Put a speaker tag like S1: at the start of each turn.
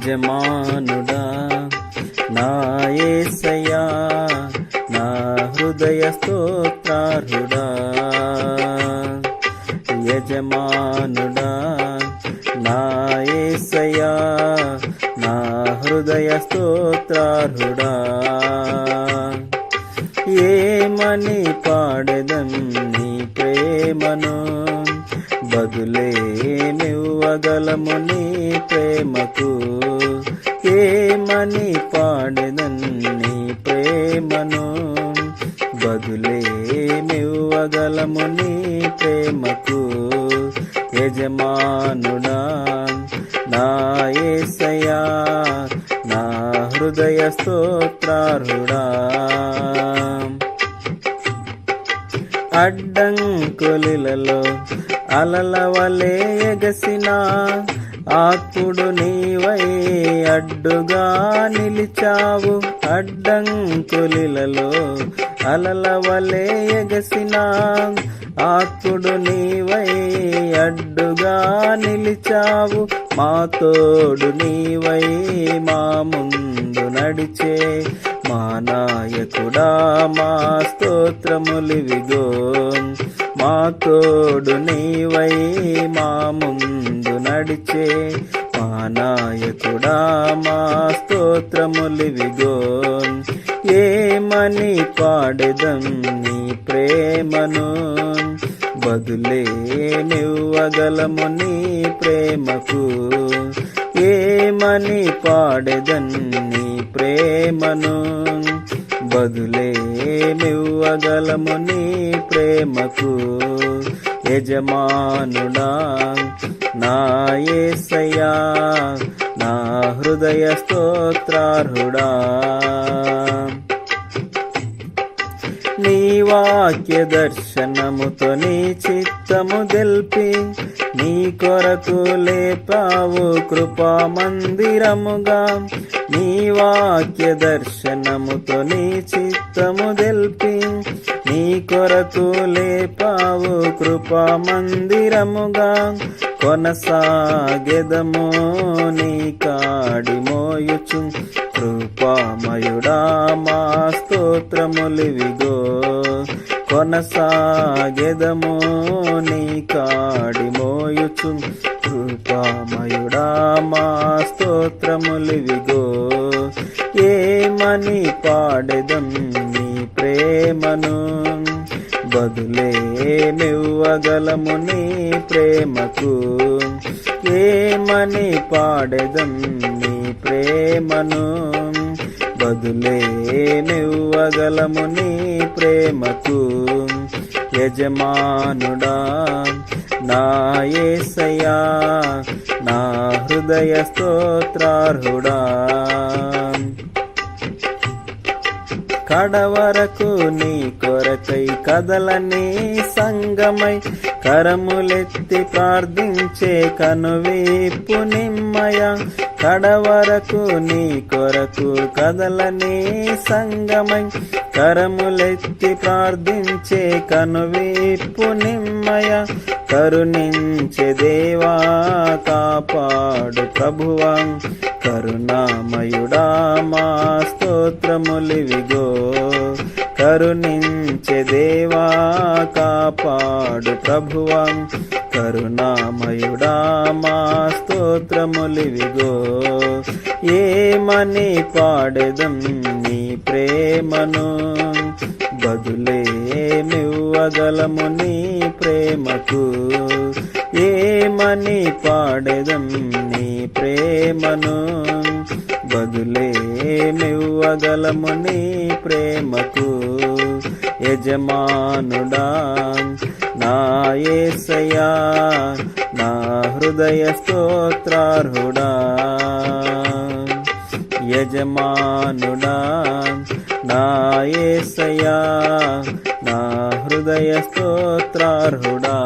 S1: యజమానుడా నాయసయా నా హృదయ స్తోత్రార్హుడా. యజమానుడా నాయసయా నా హృదయ స్తోత్రార్హుడా. ఏమని పాడదం నీ ప్రేమను? బదులేమివ్వగలము నీ ప్రేమకు. ఏమని పాడదం నీ ప్రేమను? బదులేమివ్వగలము నీ ప్రేమకు. యజమానుడా నా యేసయ్యా నా హృదయ స్తోత్రారుడా అడ్డంకులలో అలల వలె ఎగసిన. ఆత్ముడు నీవై అడ్డుగా నిలిచావు. అడ్డంకులలో అలల వలె ఎగసిన. ఆత్ముడు నీవై అడ్డుగా నిలిచావు. మా తోడు నీవై మా ముందు నడిచే. మా నాయకుడా మా స్తోత్రములివిగో మా తోడు నీవై మా ముందు నడిచే మా నాయకుడా మా స్తోత్రములివిగో ఏమని పాడెదం నీ ప్రేమను? బదులే నివ్వగలము నీ ప్రేమకు. ఏమని పాడెదన్ని ప్రేమను? బదులేమివ్వగలము నీ ప్రేమకు? యజమానుడా నా యేసయ్యా నా హృదయ స్తోత్రార్హుడా. నీ వాక్య దర్శనముతో నీ చిత్తము తెల్పి నీ కొరకు లేపావు కృపా మందిరముగా. నీ వాక్య దర్శనముతో నీ చిత్తము తెల్పి నీ కొరకు లేపావు కృపా మందిరముగా. కొనసాగెదము నీ కాడి మోయుచు. కృపామయుడా మా స్తోత్రములివిగో. కొనసాగెదము నీ కాడి మోయుచు. కృపామయుడా మా స్తోత్రములివిగో. ఏమని పాడెదం ప్రేమను బదులేమివ్వగలము నీ ప్రేమకు. ఏమని పాడెదం నీ ప్రేమను బదులేమివ్వగలము నీ ప్రేమకు. యజమానుడా నా యేసయ్యా నా హృదయ స్తోత్రార్హుడా. కడవరకు నీ కొరకై కదలని సంగమై కరములెత్తి ప్రార్థించే కనువీపు నిమ్మయ. కడవరకు నీ కొరకు కదలని సంగమై కరములెత్తి ప్రార్థించే కనువీపు నిమ్మయ. కరుణించే దేవా కాపాడు ప్రభువా. కరుణామయుడా మా స్తోత్రములివిగో కరుణించే దేవా కాపాడు ప్రభువా. కరుణామయుడా మా స్తోత్రములివిగో ఏమని పాడదం నీ ప్రేమను? బదులేమివ్వగలము నీ ప్రేమకు. ఏమని పాడెదం నీ ప్రేమను? బదులేమివ్వగలము నీ ప్రేమకు. యజమానుడా నా యేసయ్యా నా హృదయ స్తోత్రార్హుడా. యజమానుడా ఏసయా నా హృదయ స్తోత్రార్హుడా